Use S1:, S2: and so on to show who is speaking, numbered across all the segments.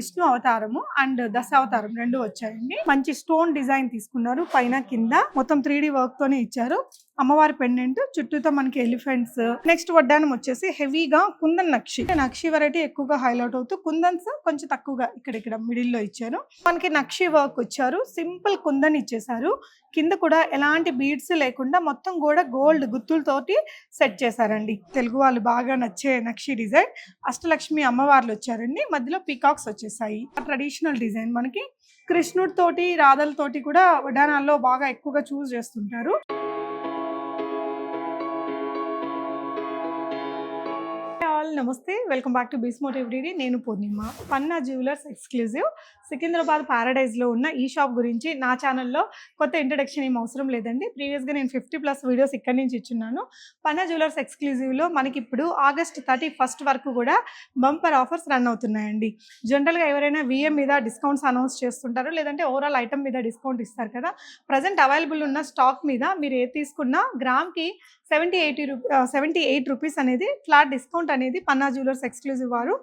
S1: విష్ణు అవతారము అండ్ దశ అవతారం రెండు వచ్చాయండి. మంచి స్టోన్ డిజైన్ తీసుకున్నారు పైన కింద. మొత్తం త్రీ వర్క్ తోనే ఇచ్చారు. అమ్మవారి పెండెంట్ చుట్టూతో మనకి ఎలిఫెంట్స్. నెక్స్ట్ వడ్డానం వచ్చేసి హెవీగా కుందన్ నక్షి. నక్షి వెరైటీ ఎక్కువగా హైలైట్ అవుతూ కుందన్స్ కొంచెం తక్కువగా ఇక్కడ ఇక్కడ మిడిల్లో ఇచ్చారు. మనకి నక్షి వర్క్ వచ్చారు. సింపుల్ కుందన్ ఇచ్చేసారు కింద కూడా ఎలాంటి బీడ్స్ లేకుండా మొత్తం కూడా గోల్డ్ గుత్తులతోటి సెట్ చేశారండి. తెలుగు వాళ్ళు బాగా నచ్చే నక్షి డిజైన్ అష్టలక్ష్మి అమ్మవార్లు వచ్చారండి. మధ్యలో పీకాక్స్ వచ్చేసాయి. ట్రెడిషనల్ డిజైన్ మనకి కృష్ణుడి తోటి రాధలతోటి కూడా వడ్డానాల్లో బాగా ఎక్కువగా చూస్ చేస్తుంటారు. All namaste welcome back to బీస్మోట్ everyday నేను పూర్ణిమ పన్నా జ్యువెలర్స్ ఎక్స్క్లూజివ్. సికింద్రాబాద్ ప్యారడైజ్లో ఉన్న ఈ షాప్ గురించి నా ఛానల్లో కొత్త ఇంట్రడక్షన్ ఏం అవసరం లేదండి. ప్రీవియస్గా నేను ఫిఫ్టీ ప్లస్ వీడియోస్ ఇక్కడి నుంచి ఇచ్చున్నాను. పన్నా జ్యువెలర్స్ ఎక్స్క్లూజివ్లో మనకి ఇప్పుడు ఆగస్ట్ థర్టీ ఫస్ట్ వరకు కూడా బంపర్ ఆఫర్స్ రన్ అవుతున్నాయండి. జనరల్గా ఎవరైనా విఎం మీద డిస్కౌంట్స్ అనౌన్స్ చేస్తుంటారు? లేదంటే ఓవరాల్ ఐటమ్ మీద డిస్కౌంట్ ఇస్తారు కదా? ప్రజెంట్ అవైలబుల్ ఉన్న స్టాక్ మీద మీరు ఏ తీసుకున్నా గ్రామ్కి సెవెంటీ ఎయిటీ రూ సెవెంటీ ఎయిట్ రూపీస్ అనేది ఫ్లాట్ డిస్కౌంట్ అనేది పన్నా జ్యువెలర్స్ ఎక్స్క్లూజివ్ వారు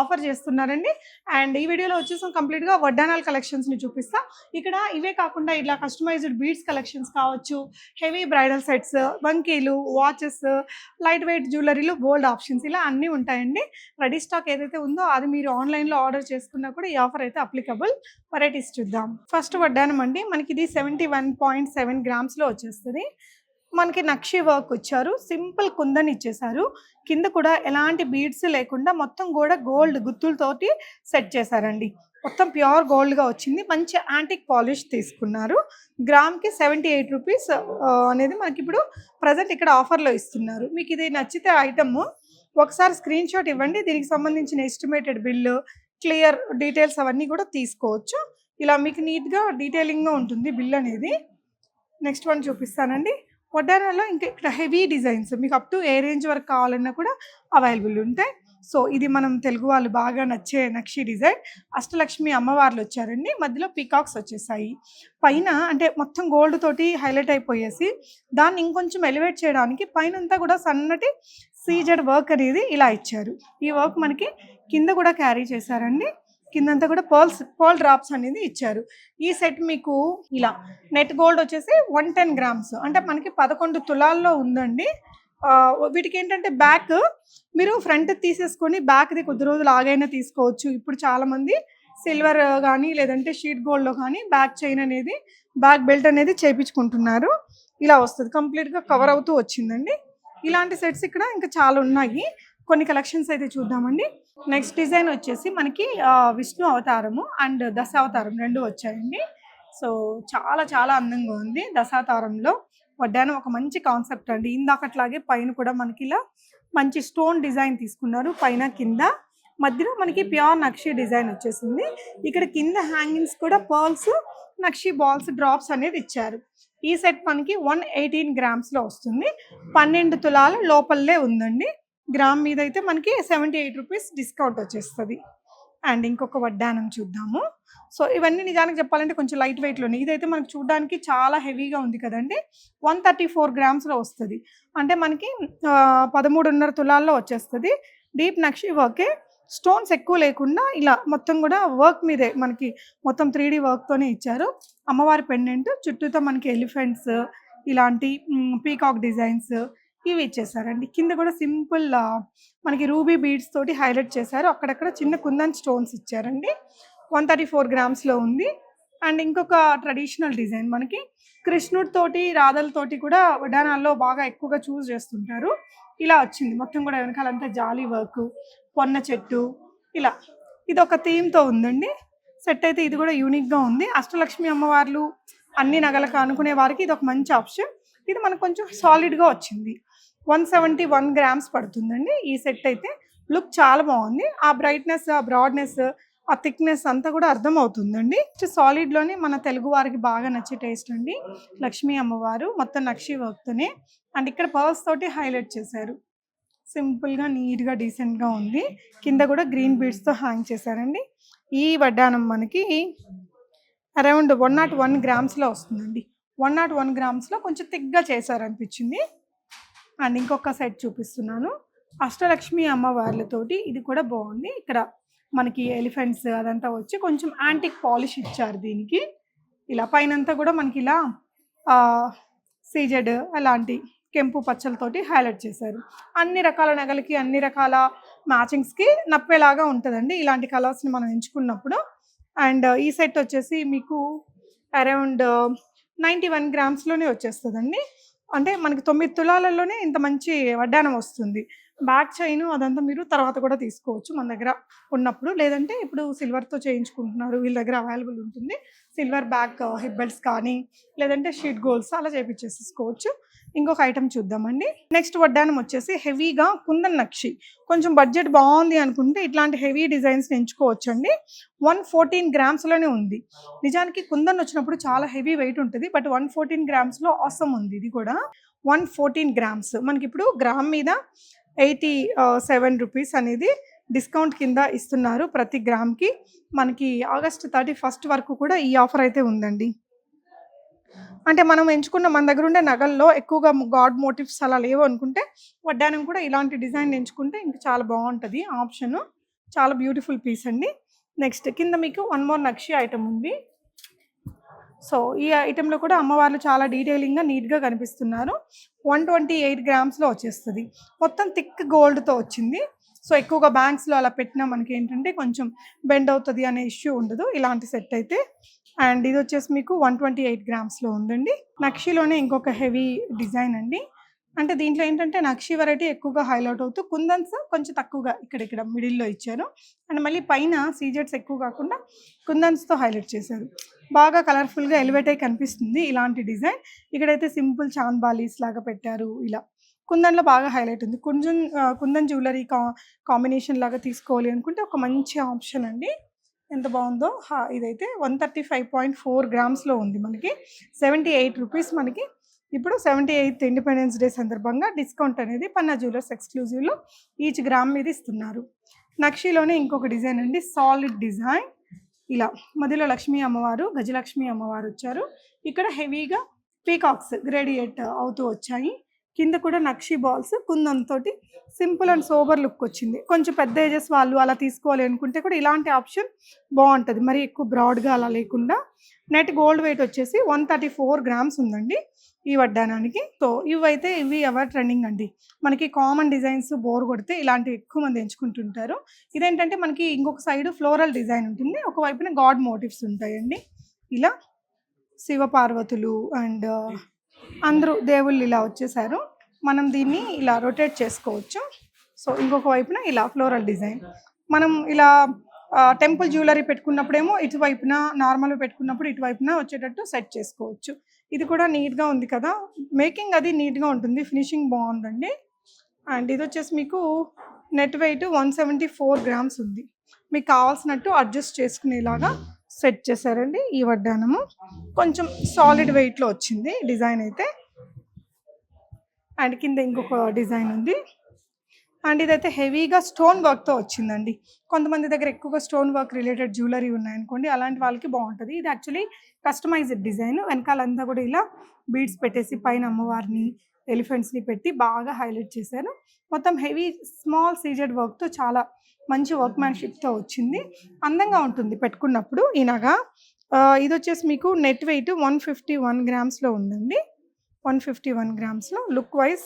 S1: ఆఫర్ చేస్తున్నారండి. అండ్ ఈ వీడియోలో వచ్చేసి కంప్లీట్గా వడ్డానాల్ కలెక్షన్స్ని చూపిస్తా. ఇక్కడ ఇవే కాకుండా ఇలా కస్టమైజ్డ్ బీడ్స్ కలెక్షన్స్ కావచ్చు హెవీ బ్రైడల్ సెట్స్ వంకీలు వాచెస్ లైట్ వెయిట్ జ్యువెలరీలు గోల్డ్ ఆప్షన్స్ ఇలా అన్నీ ఉంటాయండి. రెడీ స్టాక్ ఏదైతే ఉందో అది మీరు ఆన్లైన్లో ఆర్డర్ చేసుకున్నా కూడా ఈ ఆఫర్ అయితే అప్లికబుల్ వెరైటీస్ చూద్దాం. ఫస్ట్ వడ్డానం అండి. మనకి ఇది సెవెంటీ వన్ పాయింట్ సెవెన్ గ్రామ్స్లో వచ్చేస్తుంది. మనకి నక్షి వర్క్ వచ్చారు. సింపుల్ కుందని ఇచ్చేసారు. కింద కూడా ఎలాంటి బీడ్స్ లేకుండా మొత్తం కూడా గోల్డ్ గుత్తులతోటి సెట్ చేశారండి. మొత్తం ప్యూర్ గోల్డ్గా వచ్చింది. మంచి యాంటిక్ పాలిష్ తీసుకున్నారు. గ్రామ్కి సెవెంటీ ఎయిట్ రూపీస్ అనేది మనకి ఇప్పుడు ప్రజెంట్ ఇక్కడ ఆఫర్లో ఇస్తున్నారు. మీకు ఇది నచ్చితే ఐటమ్ ఒకసారి స్క్రీన్ షాట్ ఇవ్వండి. దీనికి సంబంధించిన ఎస్టిమేటెడ్ బిల్లు క్లియర్ డీటెయిల్స్ అవన్నీ కూడా తీసుకోవచ్చు. ఇలా మీకు నీట్గా డీటెయిలింగ్గా ఉంటుంది బిల్ అనేది. నెక్స్ట్ వన్ చూపిస్తానండి. వడ్డానాల్లో ఇంకా ఇక్కడ హెవీ డిజైన్స్. మీకు అప్ టు ఏ రేంజ్ వరకు కావాలన్నా కూడా అవైలబుల్ ఉంటాయి. సో ఇది మనం తెలుగు వాళ్ళు బాగా నచ్చే నక్షి డిజైన్. అష్టలక్ష్మి అమ్మవార్లు వచ్చారండి. మధ్యలో పీకాక్స్ వచ్చేసాయి. పైన అంటే మొత్తం గోల్డ్ తోటి హైలైట్ అయిపోయేసి దాన్ని ఇంకొంచెం ఎలివేట్ చేయడానికి పైన అంతా కూడా సన్నటి సీజెడ్ వర్క్ అనేది ఇలా ఇచ్చారు. ఈ వర్క్ మనకి కింద కూడా క్యారీ చేశారండి. కిందంతా కూడా పర్ల్స్ పర్ల్ డ్రాప్స్ అనేది ఇచ్చారు. ఈ సెట్ మీకు ఇలా నెట్ గోల్డ్ వచ్చేసి వన్ టెన్ గ్రామ్స్. అంటే మనకి పదకొండు తులాల్లో ఉందండి. వీటికి ఏంటంటే బ్యాక్ మీరు ఫ్రంట్ తీసేసుకొని బ్యాక్ది కొద్ది రోజులు ఆగైనా తీసుకోవచ్చు. ఇప్పుడు చాలామంది సిల్వర్ కానీ లేదంటే షీట్ గోల్డ్లో కానీ బ్యాక్ చైన్ అనేది బ్యాక్ బెల్ట్ అనేది చేపించుకుంటున్నారు. ఇలా వస్తుంది. కంప్లీట్గా కవర్ అవుతూ వచ్చిందండి. ఇలాంటి సెట్స్ ఇక్కడ ఇంకా చాలా ఉన్నాయి. కొన్ని కలెక్షన్స్ అయితే చూద్దామండి. నెక్స్ట్ డిజైన్ వచ్చేసి మనకి విష్ణు అవతారము అండ్ దశ అవతారం రెండు వచ్చాయండి. సో చాలా చాలా అందంగా ఉంది దశావతారంలో వడ్డాను ఒక మంచి కాన్సెప్ట్ అండి. ఇందాకట్లాగే పైన కూడా మనకి ఇలా మంచి స్టోన్ డిజైన్ తీసుకున్నారు పైన కింద. మధ్యలో మనకి ప్యూర్ నక్షి డిజైన్ వచ్చేసింది. ఇక్కడ కింద హ్యాంగింగ్స్ కూడా పర్ల్స్ నక్షి బాల్స్ డ్రాప్స్ అనేది ఇచ్చారు. ఈ సెట్ మనకి వన్ ఎయిటీన్ గ్రామ్స్లో వస్తుంది. పన్నెండు తులాల లోపలే ఉందండి. గ్రామ్ మీద అయితే మనకి సెవెంటీ ఎయిట్ రూపీస్ డిస్కౌంట్ వచ్చేస్తుంది. అండ్ ఇంకొక వడ్డానం చూద్దాము. సో ఇవన్నీ నిజానికి చెప్పాలంటే కొంచెం లైట్ వెయిట్లోనే ఇదైతే మనకు చూడడానికి చాలా హెవీగా ఉంది కదండి. వన్ థర్టీ ఫోర్ గ్రామ్స్లో వస్తుంది. అంటే మనకి పదమూడున్నర తులాల్లో వచ్చేస్తుంది. డీప్ నక్షి వర్కే. స్టోన్స్ ఎక్కువ లేకుండా ఇలా మొత్తం కూడా వర్క్ మీదే మనకి మొత్తం త్రీ డీ వర్క్తోనే ఇచ్చారు. అమ్మవారి పెండెంట్ చుట్టూతో మనకి ఎలిఫెంట్స్ ఇలాంటి పీకాక్ డిజైన్స్ ఇవి ఇచ్చేసారండి. కింద కూడా సింపుల్ మనకి రూబీ బీడ్స్ తోటి హైలైట్ చేశారు. అక్కడక్కడ చిన్న కుందన్ స్టోన్స్ ఇచ్చారండి. వన్ థర్టీ ఫోర్ గ్రామ్స్లో ఉంది. అండ్ ఇంకొక ట్రెడిషనల్ డిజైన్ మనకి. కృష్ణుడితోటి రాధలతోటి కూడా వడ్డానాల్లో బాగా ఎక్కువగా చూస్ చేస్తుంటారు. ఇలా వచ్చింది. మొత్తం కూడా వెనకాలంతా జాలీ వర్క్ పొన్న చెట్టు ఇలా. ఇది ఒక థీమ్తో ఉందండి. సెట్ అయితే ఇది కూడా యూనిక్గా ఉంది. అష్టలక్ష్మి అమ్మవార్లు అన్ని నగలకు అనుకునే వారికి ఇది ఒక మంచి ఆప్షన్. ఇది మనకు కొంచెం సాలిడ్గా వచ్చింది. వన్ సెవెంటీ వన్ గ్రామ్స్ పడుతుందండి. ఈ సెట్ అయితే లుక్ చాలా బాగుంది. ఆ బ్రైట్నెస్ ఆ బ్రాడ్నెస్ ఆ థిక్నెస్ అంతా కూడా అర్థం అవుతుందండి సాలిడ్లోనే మన తెలుగు వారికి బాగా నచ్చే టేస్ట్ అండి. లక్ష్మీ అమ్మవారు మొత్తం నక్షి వర్క్తోనే అండ్ ఇక్కడ పర్స్ తోటి హైలైట్ చేశారు. సింపుల్గా నీట్గా డీసెంట్గా ఉంది. కింద కూడా గ్రీన్ బీడ్స్తో హ్యాంగ్ చేశారండి. ఈ వడ్డానం మనకి అరౌండ్ వన్ నాట్ వన్ గ్రామ్స్లో వస్తుందండి. వన్ నాట్ వన్ గ్రామ్స్లో కొంచెం థిక్గా చేశారనిపించింది. అండ్ ఇంకొక సెట్ చూపిస్తున్నాను. అష్టలక్ష్మి అమ్మవార్లతోటి ఇది కూడా బాగుంది. ఇక్కడ మనకి ఎలిఫెంట్స్ అదంతా వచ్చి కొంచెం యాంటిక్ పాలిష్ ఇచ్చారు దీనికి. ఇలా పైనంతా కూడా మనకి ఇలా సీజెడ్ అలాంటి కెంపు పచ్చలతోటి హైలైట్ చేశారు. అన్ని రకాల నగలకి అన్ని రకాల మ్యాచింగ్స్కి నప్పేలాగా ఉంటుందండి ఇలాంటి కలర్స్ని మనం ఎంచుకున్నప్పుడు. అండ్ ఈ సెట్ వచ్చేసి మీకు అరౌండ్ నైంటీ వన్ గ్రామ్స్లోనే వచ్చేస్తుందండి. అంటే మనకి తొమ్మిది తులాలలోనే ఇంత మంచి వడ్డానం వస్తుంది. బ్యాక్ చైన్ అదంతా మీరు తర్వాత కూడా తీసుకోవచ్చు మన దగ్గర ఉన్నప్పుడు. లేదంటే ఇప్పుడు సిల్వర్తో చేయించుకుంటున్నారు వీళ్ళ దగ్గర అవైలబుల్ ఉంటుంది. సిల్వర్ బ్యాక్ uh, హిప్ కానీ లేదంటే షీట్ గోల్స్ అలా చేపించేసుకోవచ్చు ఇంకొక ఐటమ్ చూద్దామండి. నెక్స్ట్ వడ్డానం వచ్చేసి హెవీగా కుందన్ నక్షి. కొంచెం బడ్జెట్ బాగుంది అనుకుంటే ఇట్లాంటి హెవీ డిజైన్స్ ఎంచుకోవచ్చు అండి వన్ ఫోర్టీన్ గ్రామ్స్లోనే ఉంది. నిజానికి కుందన్ వచ్చినప్పుడు చాలా హెవీ వెయిట్ ఉంటుంది బట్ వన్ ఫోర్టీన్ గ్రామ్స్లో అవసరం ఉంది ఇది కూడా. One fourteen grams. మనకి ఇప్పుడు గ్రామ్ మీద ఎయిటీ సెవెన్ రూపీస్ అనేది డిస్కౌంట్ కింద ఇస్తున్నారు ప్రతి గ్రామ్కి. మనకి ఆగస్ట్ థర్టీ ఫస్ట్ వరకు కూడా ఈ ఆఫర్ అయితే ఉందండి. అంటే మనం ఎంచుకున్న మన దగ్గర ఉండే నగల్లో ఎక్కువగా గాడ్ మోటివ్స్ అలా లేవు అనుకుంటే వడ్డానం కూడా ఇలాంటి డిజైన్ ఎంచుకుంటే ఇంకా చాలా బాగుంటుంది. ఆప్షన్ చాలా బ్యూటిఫుల్ పీస్ అండి. నెక్స్ట్ కింద మీకు వన్ మోర్ నక్షి ఐటమ్ ఉంది. సో ఈ ఐటెంలో కూడా అమ్మవార్లు చాలా డీటెయిలింగ్గా నీట్గా కనిపిస్తున్నారు. వన్ ట్వంటీ ఎయిట్ గ్రామ్స్లో వచ్చేస్తుంది. మొత్తం థిక్ గోల్డ్తో వచ్చింది. సో ఎక్కువగా బ్యాంక్స్లో అలా పెట్టినా మనకి ఏంటంటే కొంచెం బెండ్ అవుతుంది అనే ఇష్యూ ఉండదు. ఇలాంటి సెట్ అయితే. అండ్ ఇది వచ్చేసి మీకు వన్ ట్వంటీ ఎయిట్ గ్రామ్స్లో ఉందండి. నక్షిలోనే ఇంకొక హెవీ డిజైన్ అండి. అంటే దీంట్లో ఏంటంటే నక్షి వెరైటీ ఎక్కువగా హైలైట్ అవుతూ కుందన్స్ కొంచెం తక్కువగా ఇక్కడ ఇక్కడ మిడిల్లో ఇచ్చారు. అండ్ మళ్ళీ పైన సీజెట్స్ ఎక్కువ కాకుండా కుందన్స్తో హైలైట్ చేశారు. బాగా కలర్ఫుల్గా ఎలివేట్ అయి కనిపిస్తుంది ఇలాంటి డిజైన్ ఇక్కడైతే సింపుల్ చాంద్ బాలీస్ లాగా పెట్టారు ఇలా. కుందన్లో బాగా హైలైట్ ఉంది. కుంజన్ కుందన్ జ్యువెలరీ కా కాంబినేషన్ లాగా తీసుకోవాలి అనుకుంటే ఒక మంచి ఆప్షన్ అండి. ఎంత బాగుందో? హా, ఇదైతే one thirty five point four గ్రామ్స్లో ఉంది మనకి. సెవెంటీ ఎయిట్ రూపీస్ మనకి. ఇప్పుడు సెవెంటీ ఎయిత్ ఇండిపెండెన్స్ డే సందర్భంగా డిస్కౌంట్ అనేది పన్నా జ్యువెలర్స్ ఎక్స్క్లూజివ్లో ఈచ్ గ్రామ్ మీద ఇస్తున్నారు. నక్షిలోనే ఇంకొక డిజైన్ అండి. సాలిడ్ డిజైన్ ఇలా మధ్యలో లక్ష్మీ అమ్మవారు గజలక్ష్మి అమ్మవారు వచ్చారు. ఇక్కడ హెవీగా పీకాక్స్ గ్రేడియేట్ అవుతూ వచ్చాయి. కింద కూడా నక్షి బాల్స్ కుందంతోటి సింపుల్ అండ్ సోబర్ లుక్ వచ్చింది. కొంచెం పెద్ద ఏజెస్ వాళ్ళు అలా తీసుకోవాలి అనుకుంటే కూడా ఇలాంటి ఆప్షన్ బాగుంటుంది. మరి ఎక్కువ బ్రాడ్గా అలా లేకుండా. నెట్ గోల్డ్ వెయిట్ వచ్చేసి వన్ థర్టీ ఫోర్ గ్రామ్స్ ఉందండి ఈ వడ్డానానికి. సో ఇవైతే ఇవి ఎవర్ ట్రెండింగ్ అండి? మనకి కామన్ డిజైన్స్ బోర్ కొడితే ఇలాంటివి ఎక్కువ మంది ఎంచుకుంటుంటారు. ఇదేంటంటే మనకి ఇంకొక సైడ్ ఫ్లోరల్ డిజైన్ ఉంటుంది. ఒకవైపున గాడ్ మోటివ్స్ ఉంటాయండి. ఇలా శివపార్వతులు అండ్ అందరూ దేవుళ్ళు ఇలా వచ్చేసారు. మనం దీన్ని ఇలా రొటేట్ చేసుకోవచ్చు. సో ఇంకొక వైపున ఇలా ఫ్లోరల్ డిజైన్ మనం ఇలా టెంపుల్ జ్యువెలరీ పెట్టుకున్నప్పుడేమో ఇటువైపున నార్మల్గా పెట్టుకున్నప్పుడు ఇటువైపున వచ్చేటట్టు సెట్ చేసుకోవచ్చు. ఇది కూడా నీట్గా ఉంది కదా? మేకింగ్ అది నీట్గా ఉంటుంది. ఫినిషింగ్ బాగుందండి. అండ్ ఇది వచ్చేసి మీకు net weight one seventy four grams ఉంది. మీకు కావాల్సినట్టు అడ్జస్ట్ చేసుకునేలాగా సెట్ చేశారండి ఈ వడ్డానము. కొంచెం సాలిడ్ వెయిట్లో వచ్చింది డిజైన్ అయితే. అండ్ కింద ఇంకొక డిజైన్ ఉంది. అండ్ ఇదైతే హెవీగా స్టోన్ వర్క్తో వచ్చిందండి. కొంతమంది దగ్గర ఎక్కువగా స్టోన్ వర్క్ రిలేటెడ్ జ్యువెలరీ ఉన్నాయనుకోండి అలాంటి వాళ్ళకి బాగుంటుంది. ఇది యాక్చువల్లీ కస్టమైజ్డ్ డిజైన్ వెనకాలంతా కూడా ఇలా బీడ్స్ పెట్టేసి పైన అమ్మవారిని ఎలిఫెంట్స్ని పెట్టి బాగా హైలైట్ చేశారు మొత్తం హెవీ స్మాల్ సీజెడ్ వర్క్తో చాలా మంచి వర్క్మ్యాన్షిప్తో వచ్చింది. అందంగా ఉంటుంది పెట్టుకున్నప్పుడు ఈ నగ ఇది వచ్చేసి మీకు net weight one fifty one గ్రామ్స్లో ఉందండి. వన్ ఫిఫ్టీ వన్ గ్రామ్స్లో. లుక్ వైజ్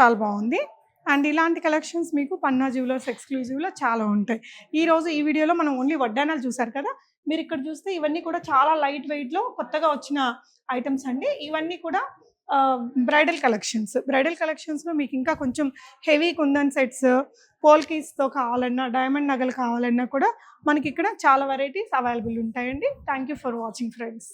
S1: చాలా బాగుంది. అండ్ ఇలాంటి కలెక్షన్స్ మీకు పన్నా జ్యువెలర్స్ ఎక్స్క్లూజివ్లో చాలా ఉంటాయి. ఈరోజు ఈ వీడియోలో మనం ఓన్లీ వడ్డానాలు చూసారు కదా? మీరు ఇక్కడ చూస్తే ఇవన్నీ కూడా చాలా లైట్ వెయిట్లో కొత్తగా వచ్చిన ఐటమ్స్ అండి. ఇవన్నీ కూడా బ్రైడల్ కలెక్షన్స్. బ్రైడల్ కలెక్షన్స్లో మీకు ఇంకా కొంచెం హెవీ కుందన్ సెట్స్ పోల్కీస్తో కావాలన్నా డైమండ్ నగలు కావాలన్నా కూడా మనకి ఇక్కడ చాలా వెరైటీస్ అవైలబుల్ ఉంటాయండి. Thank you for watching friends